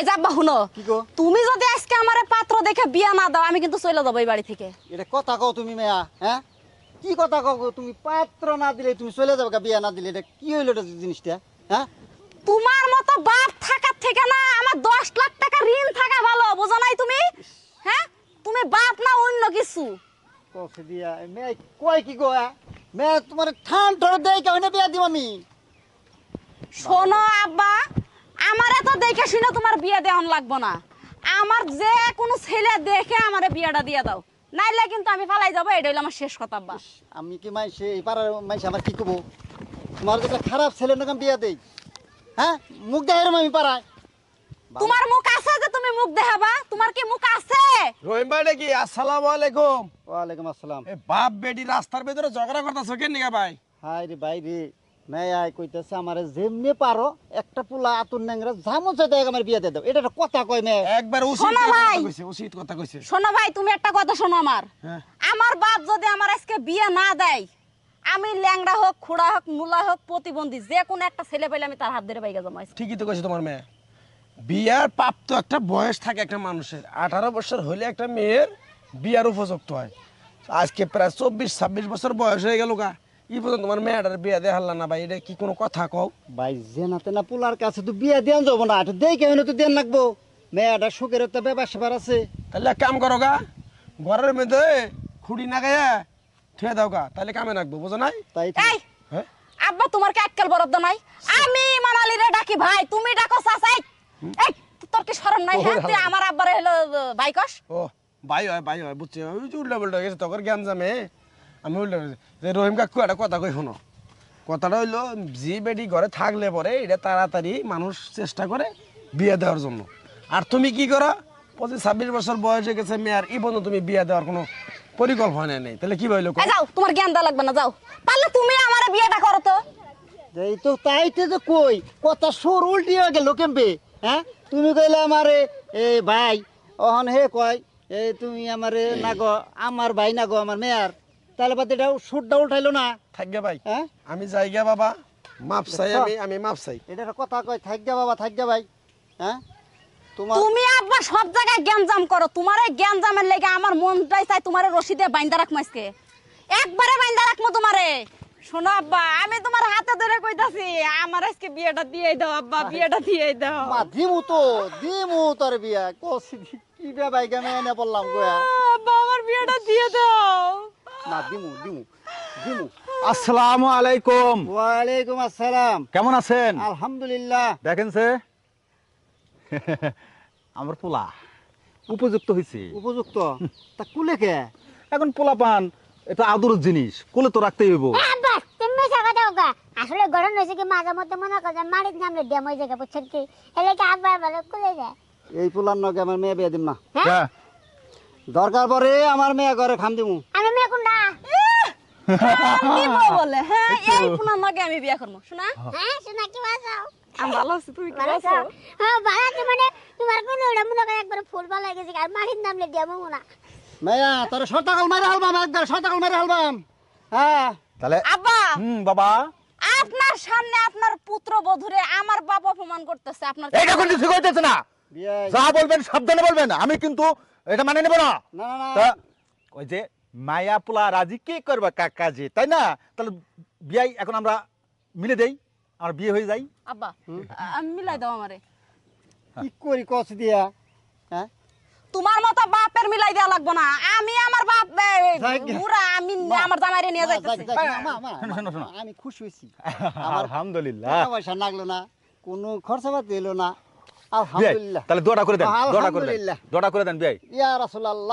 এই যে আব্বা শুনো। তুমি যদি আজকে আমারে পাত্র দেখে বিয়া না দাও আমি কিন্তু চলে যাব এই বাড়ি থেকে। এটা কথা কও তুমি মেয়া হ্যাঁ? কি কথা কও তুমি পাত্র না দিলে তুমি চলে যাবে বিয়া না দিলে? এটা কি হইল এটা জিনিসটা হ্যাঁ? তোমার মতো বাপ থাকার থেকে না আমার দশ লাখ টাকা ঋণ থাকা ভালো বোঝো নাই তুমি? হ্যাঁ? তুমি বাপ না অন্য কিছু। কফি দিয়া মেয়ে কয় কি গো হ্যাঁ? মেয়ে তোমার ঠান ঠর দেয় কেউ বিয়া দিব আমি? শোনো আব্বা আমারে তো দেখে শুনে তোমার বিয়ে দেওয়ান লাগবো না। আমার যে কোনো ছেলে দেখে আমারে বিয়েটা দিয়ে দাও। নাইলে কিন্তু আমি ফালাই যাব এটা হইল আমার শেষ কথা আব্বা। আমি কি মাইসে এই পাড়ার মাইসে আমার কি করব তোমার যেটা খারাপ ছেলে নাকি বিয়া দেই হ্যাঁ? মুখ দেয় আমি পাড়ায়। তোমার মুখ আছে যে তুমি মুখ দেখাবা? তোমার কি মুখ আছে? রহিম ভাই নাকি? আসসালামু আলাইকুম। ওয়ালাইকুম আসসালাম। এ বাপ বেটি রাস্তার ভিতরে ঝগড়া করতেছো কেন নিকা ভাই? হাই রে ভাই রে। মেয়ে আয় কইতেছে আমারে যেমনি পারো একটা পোলা আতুর ন্যাংরা জামু চাইতে আমার বিয়া দিয়ে দাও। এটা একটা কথা মেয়ে। একবার উচিত শোনো ভাই। কইছে উচিত কথা কইছে। শোনো ভাই তুমি একটা কথা শোনো আমার। হ্যাঁ। আমার বাপ যদি আমার আজকে বিয়ে না দেয় আমি ল্যাংড়া হোক খুড়া হোক নুলা হোক প্রতিবন্ধী যে কোনো একটা ছেলে পেলে আমি তার হাত ধরে বাইকে জমাই ঠিকই তো কইছে তোমার মেয়ে। বিয়ার পাপ তো একটা বয়স থাকে একটা মানুষের। আঠারো বছর হলে একটা মেয়ের বিয়ার উপযুক্ত হয়। আজকে প্রায় চব্বিশ ছাব্বিশ বছর বয়স হয়ে গেল গা। ই পর্যন্ত তোমার মেয়েটার বিয়া দেয়া হারলা না ভাই এটা কি কোনো কথা কও? ভাই জেনাতে না পোলার কাছে তো বিয়া দেন যাব না একটু দেখে হইলে তো দেন লাগবো? মেয়েটা সুখের একটা ব্যাপার আছে। তাহলে এক কাম করো গা ঘরের মধ্যে খুঁড়ি না গায়া থুয়ে দাও গা তাহলে কামে রাখব বুঝো নাই? তাই। এই হ্যাঁ? আব্বা তোমার কি আক্কেল বরাদ্দ নাই? আমি মানালি রে ডাকি ভাই তুমি ডাকো চাচাই এই তোর কি শরম নাই হ্যাঁ? তুই আমার আব্বারে হলো আহ, ভাই কস? ও ভাই হয় ভাই হয় বুঝছি। ওই যে উল্টা পাল্টা গেছে তখন জ্ঞান জামে। আমি যে রহিম কাকু একটা কথা কই শোনো। কথাটা হইল যে বেটি ঘরে থাকলে পরে এটা তাড়াতাড়ি মানুষ চেষ্টা করে বিয়ে দেওয়ার জন্য। আর তুমি কি করো? পঁচিশ ছাব্বিশ বছর বয়স হয়ে গেছে মেয়ার এই পর্যন্ত তুমি বিয়ে দেওয়ার কোনো পরিকল্পনা নেই। তাহলে কি বলল এই যাও তোমার জ্ঞান দেওয়া লাগবে না যাও। পারলে তুমি আমার বিয়েটা করো তো। এই তো তাইতে তো কই কথা সুর উল্টি হয়ে গেল কেমবে? হ্যাঁ? তুমি কইলে আমারে এ ভাই অহন হে কয় এই তুমি আমারে না গো আমার ভাই না গো আমার মেয়ার। তাহলে বাদ এটা সুরটা উঠাইলো না। থাকবে ভাই। হ্যাঁ? আমি যাইগা বাবা। মাপ চাই আমি আমি মাপ চাই। এটা কথা কয় থাকবে বাবা থাকবে ভাই। হ্যাঁ? তুমি আব্বা সব জায়গায় জ্ঞানজাম করো। তোমার এই জ্ঞানজামের লেগে আমার মনটাই চাই তোমার রশিদে বাইন্দা রাখব আজকে। একবারে বাইন্দা রাখব তোমারে। শোনো আব্বা আমি তোমার হাতে ধরে কইতাছি আমার আজকে বিয়েটা দিয়ে দাও আব্বা বিয়েটা দিয়ে দাও। মা দিমু তো দিমু তোর বিয়া। কি বে ভাই কেমন এনে বললাম গোয়া আব্বা আমার বিয়েটা দিয়ে দাও। দিমু দিমু দিমু। আসসালামু আলাইকুম। ওয়ালাইকুম আসসালাম। কেমন আছেন? আলহামদুলিল্লাহ। দেখেন সে আমার পোলা উপযুক্ত হয়েছে উপযুক্ত? তা কুলে কে? এখন পোলা পান এটা আদর জিনিস কোলে তো রাখতেই হইব। আসলে গরম হয়েছে কি মাঝে মধ্যে মনে করেন মারিত নামলে ড্যাম হয়ে যায় বুঝছেন কি? এলে কি আবার ভালো খুলে যায়? এই পোলার নগে আমার মেয়ে বিয়ে দিম না। হ্যাঁ। দরকার পরে আমার মেয়ে ঘরে খাম দিমু আমি মেয়ে কোনটা দিব বলে? হ্যাঁ এই পুনার লগে আমি বিয়ে করব। শোনা? হ্যাঁ। শোনা কি বাজাও আমি ভালো আছি। তুমি কি আছো? আছো? হ্যাঁ ভালো আছে মানে তোমার কোনো ওটা মনে করেন একবার ফুল ভালো গেছে। আর মারিত নামলে ড্যাম না মেয়া তোর শতাকল মারে হালবাম একবার শতাকল মারে হালবাম। হ্যাঁ। তাহলে আব্বা! হুম বাবা। আপনার সামনে আপনার পুত্র বধুরে আমার বাবা অপমান করতেছে আপনার এইটা কিন্তু ঠিক হইতেছে না। যা বলবেন সাবধানে বলবেন। আমি কিন্তু এটা মানে নেব না। না না না। ওই যে মায়া পোলা রাজি কে করবে কাকাজি তাই না? তাহলে বিয়াই এখন আমরা মিলে দেই আমার বিয়ে হয়ে যাই আব্বা আমি মিলাই দাও আমারে। কি করি কষ দিয়া? হ্যাঁ? তোমার মতো বাপের মিলাই দেওয়া লাগবো না। আমি আমার বাপ বুড়া আমি আমার জামাইরে নিয়ে যাইতেছি। যাক, মা, মা, শোনো, শোনো, শোনো। আমি খুশি হয়েছি। আমার আলহামদুলিল্লাহ। পয়সা লাগল না কোনো খরচা পাতি এলো না। আলহামদুলিল্লাহ তাহলে দোয়াটা করে দেন দোয়াটা করে দেন। দোয়াটা করে দেন বিয়াই। ইয়া রাসূলুল্লাহ।